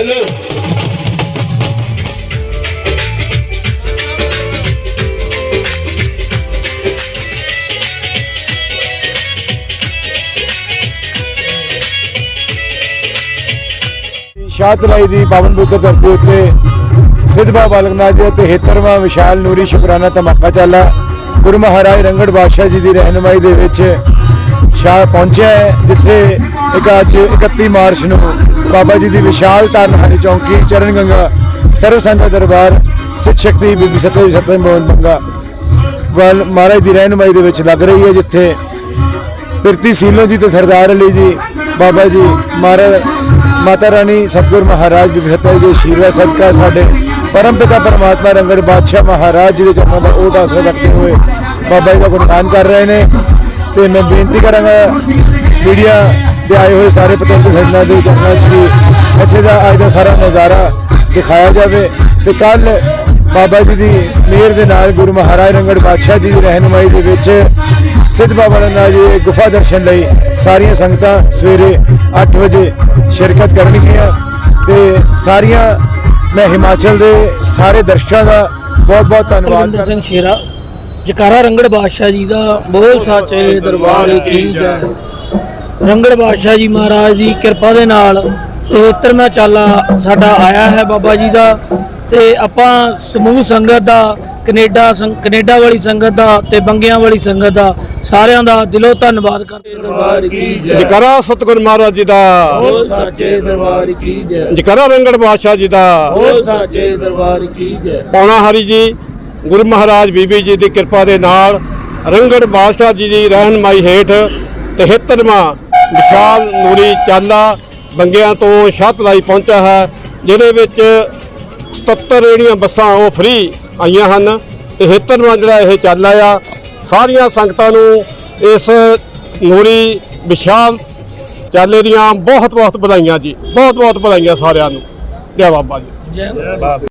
Hello ਸ਼ਾਹਤਲਾਈ ਦੀ ਪਾਵਨ ਪੁੱਤਰ ਧਰਤੀ ਉੱਤੇ ਸਿੱਧ ਬਾਬਾ ਬਾਲਕਨਾਥ ਜੀ ਤੇ ਹੇਤਰਵਾ ਵਿਸ਼ਾਲ ਨੂਰੀ ਸ਼ੁਕਰਾਨਾ ਧਮਾਕਾ ਚੱਲਾ ਗੁਰੂ ਮਹਾਰਾਜ ਰੰਗੜ ਬਾਦਸ਼ਾਹ ਜੀ ਦੀ ਰਹਿਨਮਾਈ ਦੇ ਵਿੱਚ ਸ਼ਾਹ ਪਹੁੰਚਿਆ ਹੈ, ਜਿੱਥੇ ਇੱਕ ਅੱਜ 31 ਮਾਰਚ ਨੂੰ ਬਾਬਾ ਜੀ ਦੀ ਵਿਸ਼ਾਲ ਤਾਰਨਹਾਰੀ ਚੌਂਕੀ, ਚਰਨ ਗੰਗਾ ਸਰਵ ਸੰਗਤ ਦਰਬਾਰ ਸਿੱਖ ਸ਼ਕਤੀ ਬੀਬੀ ਸਤਿ ਸਤਿ ਮੋਹਨ ਬੰਗਾ ਵੱਲ ਮਹਾਰਾਜ ਦੀ ਰਹਿਨਮਾਈ ਦੇ ਵਿੱਚ ਲੱਗ ਰਹੀ ਹੈ ਜਿੱਥੇ ਪਿਰਤੀ ਸੀਲੋ ਜੀ ਤੇ ਸਰਦਾਰ ਅਲੀ ਜੀ, ਬਾਬਾ ਜੀ, ਮਹਾਰਾਜ, ਮਾਤਾ ਰਾਣੀ, ਸਤਗੁਰ ਮਹਾਰਾਜ, ਬੀਬੀ ਬਿਹਤਾ ਜੀ ਸ਼ੀਰਵਾ ਸਦਕਾ ਸਾਡੇ ਪਰਮ ਪਿਤਾ ਪਰਮਾਤਮਾ ਰੰਗੜ ਬਾਦਸ਼ਾਹ ਮਹਾਰਾਜ ਜੀ ਦੇ ਚਰਨਾਂ ਦਾ ਓਟ ਆਸਰਾ ਰੱਖਦੇ ਹੋਏ ਬਾਬਾ ਜੀ ਦਾ ਗੁਣਗਾਨ ਕਰ ਰਹੇ ਨੇ ਤੇ ਮੈਂ ਬੇਨਤੀ ਕਰਾਂਗਾ ਮੀਡੀਆ ਦੇ ਆਏ ਹੋਏ ਸਾਰੇ ਪਤੰਤ ਸੱਜਣਾ ਦੇ ਚਰਨਾਂ 'ਚ ਵੀ ਇੱਥੇ ਦਾ ਅੱਜ ਦਾ ਸਾਰਾ ਨਜ਼ਾਰਾ ਦਿਖਾਇਆ ਜਾਵੇ ਤੇ ਕੱਲ ਬਾਬਾ ਜੀ ਦੀ ਮਿਹਰ ਦੇ ਨਾਲ ਗੁਰੂ ਮਹਾਰਾਜ ਰੰਗੜ ਬਾਦਸ਼ਾਹ ਜੀ ਦੀ ਰਹਿਨਮਾਈ ਦੇ ਵਿੱਚ ਸਿੱਧ ਬਾਬਾ ਨੰਦਾ ਜੀ ਦੇ ਗੁਫਾ ਦਰਸ਼ਨ ਲਈ ਸਾਰੀਆਂ ਸੰਗਤਾਂ ਸਵੇਰੇ 8 ਵਜੇ ਸ਼ਿਰਕਤ ਕਰਨਗੀਆਂ ਤੇ ਸਾਰੀਆਂ ਮੈਂ ਹਿਮਾਚਲ ਦੇ ਸਾਰੇ ਦਰਸ਼ਕਾਂ ਦਾ ਬਹੁਤ ਬਹੁਤ ਧੰਨਵਾਦ ਕੁਲਵਿੰਦਰ ਸਿੰਘ ਸ਼ੇਰਾ ਜਕਾਰਾ ਰੰਗੜ ਬਾਦਸ਼ਾਹ ਜੀ ਦਾ ਬੋਲ ਸੱਚੇ ਦਰਬਾਰ ਕੀ ਜੈ। ਰੰਗੜ ਬਾਦਸ਼ਾਹ ਜੀ ਮਹਾਰਾਜ ਦੀ ਕਿਰਪਾ ਦੇ ਨਾਲ 73ਵਾਂ ਚਾਲਾ ਸਾਡਾ ਆਇਆ ਹੈ ਬਾਬਾ ਜੀ ਦਾ ਤੇ ਆਪਾਂ ਸਮੂਹ ਸੰਗਤ ਦਾ ਕੈਨੇਡਾ ਕੈਨੇਡਾ ਵਾਲੀ ਸੰਗਤ ਦਾ ਤੇ ਬੰਗਿਆਂ ਵਾਲੀ ਸੰਗਤ ਦਾ ਸਾਰਿਆਂ ਦਾ ਦਿਲੋਂ ਧੰਨਵਾਦ ਕਰਦੇ ਦਰਬਾਰ ਕੀ ਜੈ। ਜਕਰਾ ਸਤਗੁਰ ਮਹਾਰਾਜ ਜੀ ਦਾ। ਬੋਲ ਸੱਚੇ ਦਰਬਾਰ ਕੀ ਜੈ। ਜਕਰਾ ਰੰਗੜ ਬਾਦਸ਼ਾਹ ਜੀ ਦਾ। ਬੋਲ ਸੱਚੇ ਦਰਬਾਰ ਕੀ ਜੈ। ਪੌਣਾ ਹਰੀ ਜੀ ਗੁਰੂ ਮਹਾਰਾਜ ਬੀਬੀ ਜੀ ਦੀ ਕਿਰਪਾ ਦੇ ਨਾਲ ਰੰਗੜ ਬਾਦਸ਼ਾਹ ਜੀ ਦੀ ਰਹਿਨਮਾਈ ਹੇਠ 73ਵਾਂ ਵਿਸ਼ਾਲ ਨੂਰੀ ਚਾਲਾ ਬੰਗਿਆਂ ਤੋਂ ਸ਼ਾਹਤਲਾਈ ਪਹੁੰਚਿਆ ਹੈ, ਜਿਹਦੇ ਵਿੱਚ 77 ਜਿਹੜੀਆਂ ਬੱਸਾਂ ਉਹ ਫ੍ਰੀ ਆਈਆਂ ਹਨ 73ਵਾਂ ਜਿਹੜਾ ਇਹ ਚਾਲਾ ਆ ਸਾਰੀਆਂ ਸੰਗਤਾਂ ਨੂੰ ਇਸ ਨੂਰੀ ਵਿਸ਼ਾਲ ਚਾਲੇ ਦੀਆਂ ਬਹੁਤ ਬਹੁਤ ਵਧਾਈਆਂ ਜੀ। ਬਹੁਤ ਬਹੁਤ ਵਧਾਈਆਂ ਸਾਰਿਆਂ ਨੂੰ। ਜੈ ਬਾਬਾ ਜੀ। ਜੈ ਬਾਬਾ।